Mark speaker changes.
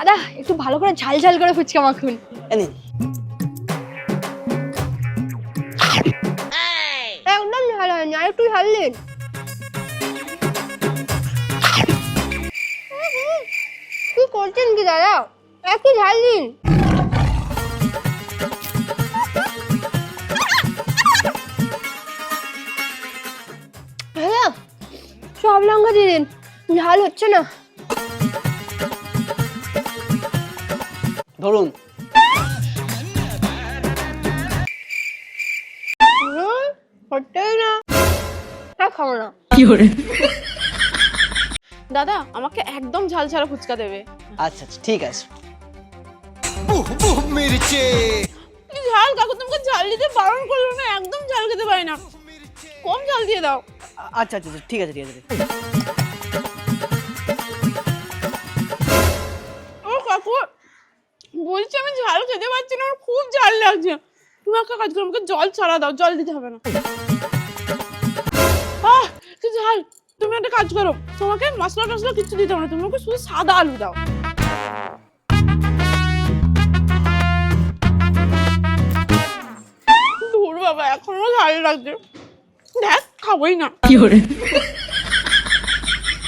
Speaker 1: দাদা একটু ভালো করে ঝাল ঝাল করে ফুচকা মাখুন।
Speaker 2: নিন
Speaker 1: একদম ঝাল হয়নি আর একটু ঝাল দিন। কি করছেন কি দাদা? একটু ঝাল দিন। সব লঙ্কা দিয়ে দিন। ঝাল হচ্ছে না।
Speaker 2: ধরুন।
Speaker 1: হচ্ছেই না খাব না
Speaker 3: দাদা আমাকে একদম ঝাল ছাড়া ফুচকা দেবে।
Speaker 2: আচ্ছা আচ্ছা ঠিক আছে।
Speaker 3: ঝাল কাকু তোমাকে ঝাল দিতে বারণ করল না? একদম ঝাল খেতে পারি না। কম ঝাল দিয়ে দাও।
Speaker 2: আচ্ছা আচ্ছা আচ্ছা, ঠিক আছে ঠিক আছে।
Speaker 3: ও কাকু বলছি আমি ঝাল খেতে পারছি না, আমার খুব ঝাল লাগছে। তুমি একটা কাজ করো, আমাকে জল ছাড়া দাও, জল দিতে হবে না। আহ, কি ঝাল। তুমি একটা কাজ করো, তোমাকে মশলা টসলা কিছু দিতে হবে না, তুমি আমাকে শুধু সাদা আলু দাও। ধুর বাবা, এখনও ঝাল লাগছে। দেখ, খাবোই না।